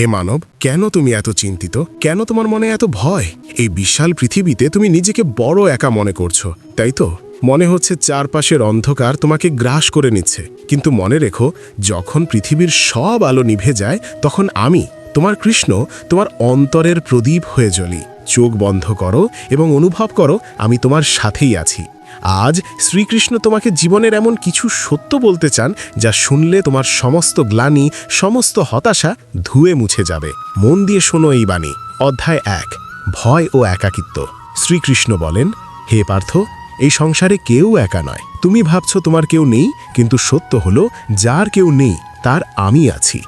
হে মানব, কেন তুমি এত চিন্তিত? কেন তোমার মনে এত ভয়? এই বিশাল পৃথিবীতে তুমি নিজেকে বড় একা মনে করছ, তাই তো? মনে হচ্ছে চারপাশের অন্ধকার তোমাকে গ্রাস করে নিচ্ছে। কিন্তু মনে রেখো, যখন পৃথিবীর সব আলো নিভে যায়, তখন আমি, তোমার কৃষ্ণ, তোমার অন্তরের প্রদীপ হয়ে জ্বলি। চোখ বন্ধ করো এবং অনুভব করো, আমি তোমার সাথেই আছি। আজ শ্রীকৃষ্ণ তোমাকে জীবনের এমন কিছু সত্য বলতে চান, যা শুনলে তোমার সমস্ত গ্লানি, সমস্ত হতাশা ধুয়ে মুছে যাবে। মন দিয়ে শোনো এই বাণী, অধ্যায় এক, ভয় ও একাকিত্ব। শ্রীকৃষ্ণ বলেন, হে পার্থ, এই সংসারে কেউ একা নয়। তুমি ভাবছ তোমার কেউ নেই, কিন্তু সত্য হলো, যার কেউ নেই, তার আমি আছি।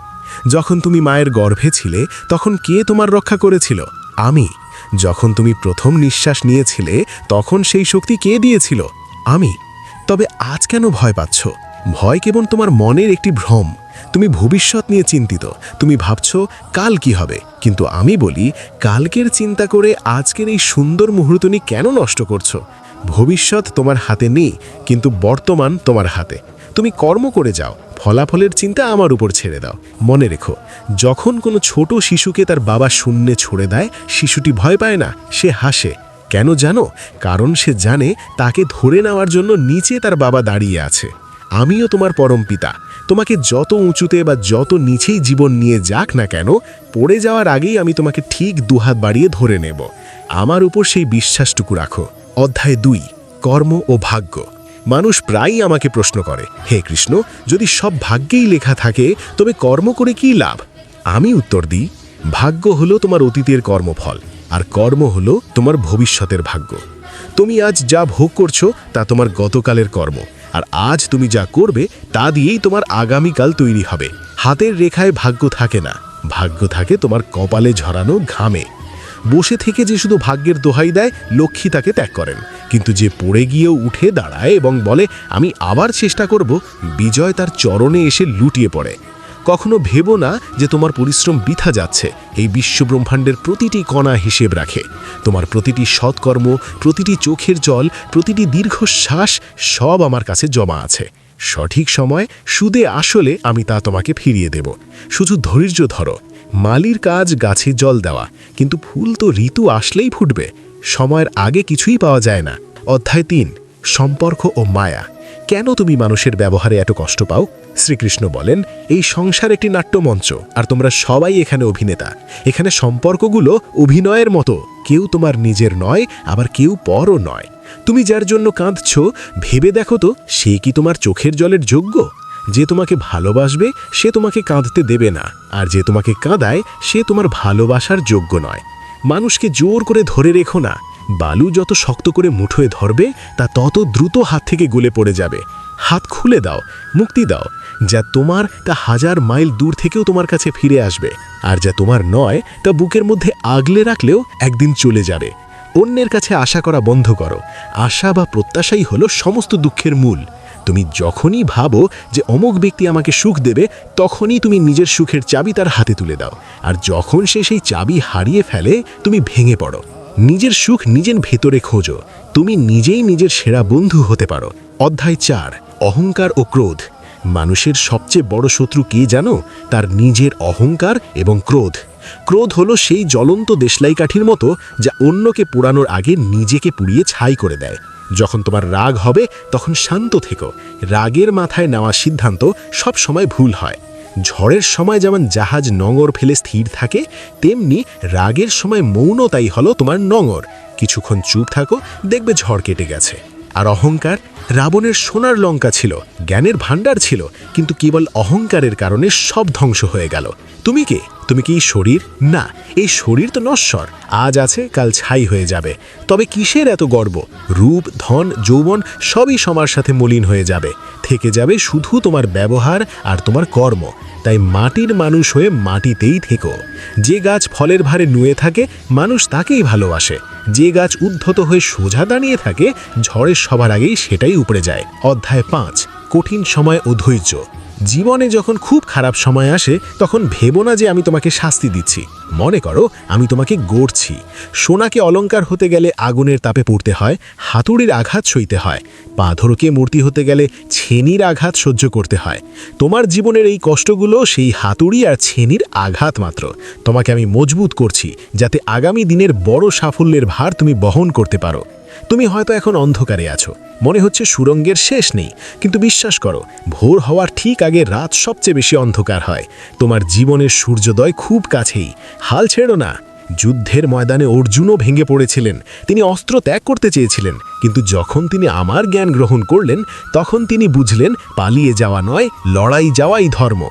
যখন তুমি মায়ের গর্ভে ছিলে, তখন কে তোমার রক্ষা করেছিল? আমি। যখন তুমি প্রথম নিঃশ্বাস নিয়েছিলে, তখন সেই শক্তি কে দিয়েছিল? আমি। তবে আজ কেন ভয় পাচ্ছ? ভয় কেবল তোমার মনের একটি ভ্রম। তুমি ভবিষ্যৎ নিয়ে চিন্তিত। তুমি ভাবছ, কাল কি হবে? কিন্তু আমি বলি, কালকের চিন্তা করে আজকের এই সুন্দর মুহূর্ত নিয়ে কেন নষ্ট করছ? ভবিষ্যৎ তোমার হাতে নেই, কিন্তু বর্তমান তোমার হাতে। তুমি কর্ম করে যাও। ফলাফলের চিন্তা আমার উপর ছেড়ে দাও। মনে রেখো, যখন কোনো ছোট শিশুকে তার বাবা শূন্যে ছড়ে দেয়, শিশুটি ভয় পায় না, সে হাসে। কেন জানো? কারণ সে জানে তাকে ধরে নেওয়ার জন্য নিচে তার বাবা দাঁড়িয়ে আছে। আমিও তোমার পরম পিতা। তোমাকে যত উঁচুতে বা যত নিচেই জীবন নিয়ে যাক না কেন, পড়ে যাওয়ার আগেই আমি তোমাকে ঠিক দুহাত বাড়িয়ে ধরে নেব। আমার উপর সেই বিশ্বাসটুকু রাখো। অধ্যায় দুই, কর্ম ও ভাগ্য। মানুষ প্রায়ই আমাকে প্রশ্ন করে, হে কৃষ্ণ, যদি সব ভাগ্যেই লেখা থাকে, তবে কর্ম করে কি লাভ? আমি উত্তর দিই, ভাগ্য হলো তোমার অতীতের কর্মফল, আর কর্ম হলো তোমার ভবিষ্যতের ভাগ্য। তুমি আজ যা ভোগ করছ, তা তোমার গতকালের কর্ম, আর আজ তুমি যা করবে, তা দিয়েই তোমার আগামীকাল তৈরি হবে। হাতের রেখায় ভাগ্য থাকে না, ভাগ্য থাকে তোমার কপালে ঝরানো ঘামে। বসে থেকে যে শুধু ভাগ্যের দোহাই দেয়, লক্ষ্মী তাকে ত্যাগ করেন। কিন্তু যে পড়ে গিয়েও উঠে দাঁড়ায় এবং বলে, আমি আবার চেষ্টা করব। বিজয় তার চরণে এসে লুটিয়ে পড়ে। কখনো ভেবো না যে তোমার পরিশ্রম বৃথা যাচ্ছে। এই বিশ্বব্রহ্মাণ্ডের প্রতিটি কণা হিসেব রাখে। তোমার প্রতিটি সৎকর্ম, প্রতিটি চোখের জল, প্রতিটি দীর্ঘশ্বাস সব আমার কাছে জমা আছে। সঠিক সময়, সুদে আসলে আমি তা তোমাকে ফিরিয়ে দেব। শুধু ধৈর্য ধরো। মালির কাজ গাছে জল দেওয়া। কিন্তু ফুল তো ঋতু আসলেই ফুটবে। সময়ের আগে কিছুই পাওয়া যায় না। অধ্যায় তিন, সম্পর্ক ও মায়া। কেন তুমি মানুষের ব্যবহারে এত কষ্ট পাও? শ্রীকৃষ্ণ বলেন, এই সংসার একটি নাট্যমঞ্চ, আর তোমরা সবাই এখানে অভিনেতা। এখানে সম্পর্কগুলো অভিনয়ের মতো। কেউ তোমার নিজের নয়, আবার কেউ পরও নয়। তুমি যার জন্য কাঁদছ, ভেবে দেখো তো, সে কি তোমার চোখের জলের যোগ্য? যে তোমাকে ভালোবাসবে, সে তোমাকে কাঁদতে দেবে না। আর যে তোমাকে কাঁদায়, সে তোমার ভালোবাসার যোগ্য নয়। মানুষকে জোর করে ধরে রেখো না। বালু যত শক্ত করে মুঠোয় ধরবে, তা তত দ্রুত হাত থেকে গলে পড়ে যাবে। হাত খুলে দাও, মুক্তি দাও, যা তোমার তা হাজার মাইল দূর থেকেও তোমার কাছে ফিরে আসবে। আর যা তোমার নয়, তা বুকের মধ্যে আগলে রাখলেও একদিন চলে যাবে। অন্যের কাছে আশা করা বন্ধ করো। আশা বা প্রত্যাশাই হলো সমস্ত দুঃখের মূল। তুমি যখনই ভাবো যে অমুক ব্যক্তি আমাকে সুখ দেবে, তখনই তুমি নিজের সুখের চাবি তার হাতে তুলে দাও। আর যখন সে সেই চাবি হারিয়ে ফেলে, তুমি ভেঙে পড়ো। নিজের সুখ নিজের ভেতরে খোঁজো। তুমি নিজেই নিজের সেরা বন্ধু হতে পারো। অধ্যায় চার, অহংকার ও ক্রোধ। মানুষের সবচেয়ে বড় শত্রু কে জানো? তার নিজের অহংকার এবং ক্রোধ। ক্রোধ হলো সেই জ্বলন্ত দেশলাই কাঠির মতো, যা অন্যকে পোড়ানোর আগে নিজেকে পুড়িয়ে ছাই করে দেয়। যখন তোমার রাগ হবে, তখন শান্ত থেকো। রাগের মাথায় নেওয়া সিদ্ধান্ত সব সময় ভুল হয়। ঝড়ের সময় যেমন জাহাজ নঙর ফেলে স্থির থাকে, তেমনি রাগের সময় মৌনতাই হলো তোমার নঙর। কিছুক্ষণ চুপ থাকো, দেখবে ঝড় কেটে গেছে। আর অহংকার রাবণের সোনার লঙ্কা ছিল, জ্ঞানের ভাণ্ডার ছিল, কিন্তু কেবল অহংকারের কারণে সব ধ্বংস হয়ে গেল। তুমি কে? তুমি কি শরীর? না, এই শরীর তো নশ্বর। আজ আছে, কাল ছাই হয়ে যাবে। তবে কিসের এত গর্ব? রূপ, ধন, যৌবন সবই সবার সাথে মলিন হয়ে যাবে। থেকে যাবে শুধু তোমার ব্যবহার আর তোমার কর্ম। তাই মাটির মানুষ হয়ে মাটিতেই থেকো। যে গাছ ফলের ভারে নুয়ে থাকে, মানুষ তাকেই ভালোবাসে। যে গাছ উদ্ধত হয়ে সোজা দাঁড়িয়ে থাকে, ঝড়ের সবার আগেই সেটাই উপড়ে যায়। অধ্যায় পাঁচ, কঠিন সময় ও ধৈর্য। জীবনে যখন খুব খারাপ সময় আসে, তখন ভেবো না যে আমি তোমাকে শাস্তি দিচ্ছি। মনে করো, আমি তোমাকে গড়ছি। সোনাকে অলংকার হতে গেলে আগুনের তাপে পড়তে হয়, হাতুড়ির আঘাত সইতে হয়, পাথরকে মূর্তি হতে গেলে ছেনির আঘাত সহ্য করতে হয়। তোমার জীবনের এই কষ্টগুলো সেই হাতুড়ি আর ছেনির আঘাত মাত্র। তোমাকে আমি মজবুত করছি, যাতে আগামী দিনের বড় সাফল্যের ভার তুমি বহন করতে পারো। তুমি হয়তো এখন অন্ধকারে আছো। মনে হচ্ছে সুরঙ্গের শেষ নেই, কিন্তু বিশ্বাস করো, ভোর হওয়ার ঠিক আগে রাত সবচেয়ে বেশি অন্ধকার হয়। তোমার জীবনের সূর্যোদয় খুব কাছেই। হাল ছেড়ো না। যুদ্ধের ময়দানে অর্জুনও ভেঙে পড়েছিলেন। তিনি অস্ত্র ত্যাগ করতে চেয়েছিলেন, কিন্তু যখন তিনি আমার জ্ঞান গ্রহণ করলেন, তখন তিনি বুঝলেন, পালিয়ে যাওয়া নয়, লড়াই যাওয়াই ধর্ম।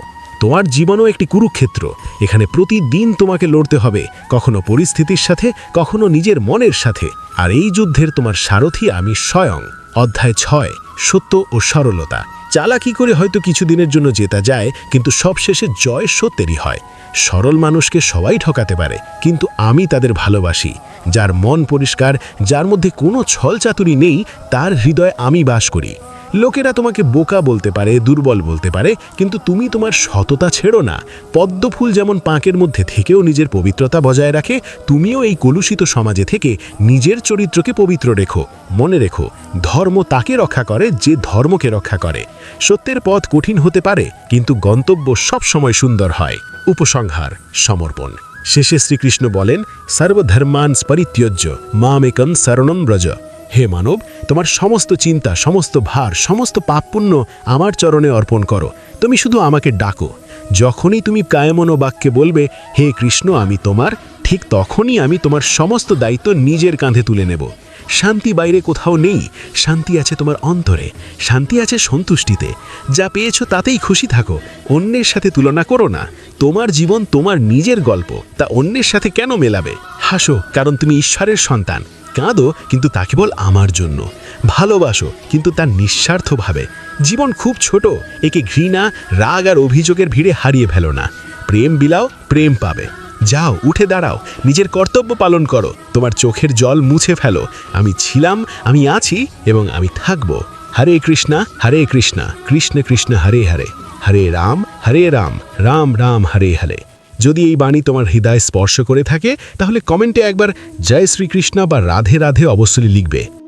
তোমার জীবনও একটি কুরুক্ষেত্র। এখানে প্রতিদিন তোমাকে লড়তে হবে, কখনো পরিস্থিতির সাথে, কখনো নিজের মনের সাথে। আর এই যুদ্ধের তোমার সারথি আমি স্বয়ং। অধ্যায় ছয়, সত্য ও সরলতা। চালাকি করে হয়তো কিছুদিনের জন্য জেতা যায়, কিন্তু সবশেষে জয় সত্যেরই হয়। সরল মানুষকে সবাই ঠকাতে পারে, কিন্তু আমি তাদের ভালোবাসি। যার মন পরিষ্কার, যার মধ্যে কোনো ছলচাতুরি নেই, তার হৃদয়ে আমি বাস করি। লোকেরা তোমাকে বোকা বলতে পারে, দুর্বল বলতে পারে, কিন্তু তুমি তোমার সততা ছেড়ো না। পদ্মফুল যেমন পাঁকের মধ্যে থেকেও নিজের পবিত্রতা বজায় রাখে, তুমিও এই কলুষিত সমাজে থেকে নিজের চরিত্রকে পবিত্র রেখো, মনে রেখো, ধর্ম তাকে রক্ষা করে যে ধর্মকে রক্ষা করে। সত্যের পথ কঠিন হতে পারে, কিন্তু গন্তব্য সবসময় সুন্দর হয়। উপসংহার, সমর্পণ। শেষে শ্রীকৃষ্ণ বলেন সর্বধর্মান পরিত্যজ্য মামেকম শরণম ব্রজ। হে মানব, তোমার সমস্ত চিন্তা, সমস্ত ভার, সমস্ত পাপপুণ্য আমার চরণে অর্পণ করো। তুমি শুধু আমাকে ডাকো। যখনই তুমি কায়মন বাক্যে বলবে, হে কৃষ্ণ, আমি তোমার, ঠিক তখনই আমি তোমার সমস্ত দায়িত্ব নিজের কাঁধে তুলে নেব। শান্তি বাইরে কোথাও নেই। শান্তি আছে তোমার অন্তরে। শান্তি আছে সন্তুষ্টিতে। যা পেয়েছ তাতেই খুশি থাকো। অন্যের সাথে তুলনা করো না। তোমার জীবন তোমার নিজের গল্প। তা অন্যের সাথে কেন মেলাবে? হাসো, কারণ তুমি ঈশ্বরের সন্তান। কাঁদো কিন্তু তা কেবল আমার জন্য। ভালোবাসো কিন্তু তার নিঃস্বার্থভাবে। জীবন খুব ছোট, একে ঘৃণা, রাগ আর অভিযোগের ভিড়ে হারিয়ে ফেলো না। প্রেম বিলাও, প্রেম পাবে। যাও, উঠে দাঁড়াও, নিজের কর্তব্য পালন করো, তোমার চোখের জল মুছে ফেলো। আমি ছিলাম, আমি আছি এবং আমি থাকব। হরে কৃষ্ণা হরে কৃষ্ণা, কৃষ্ণ কৃষ্ণ, হরে হরে। হরে রাম হরে রাম রাম রাম, হরে হরে। যদি এই বাণী তোমার হৃদয় স্পর্শ করে থাকে, তাহলে কমেন্টে একবার জয় শ্রীকৃষ্ণ বা রাধে রাধে অবশ্যই লিখবে।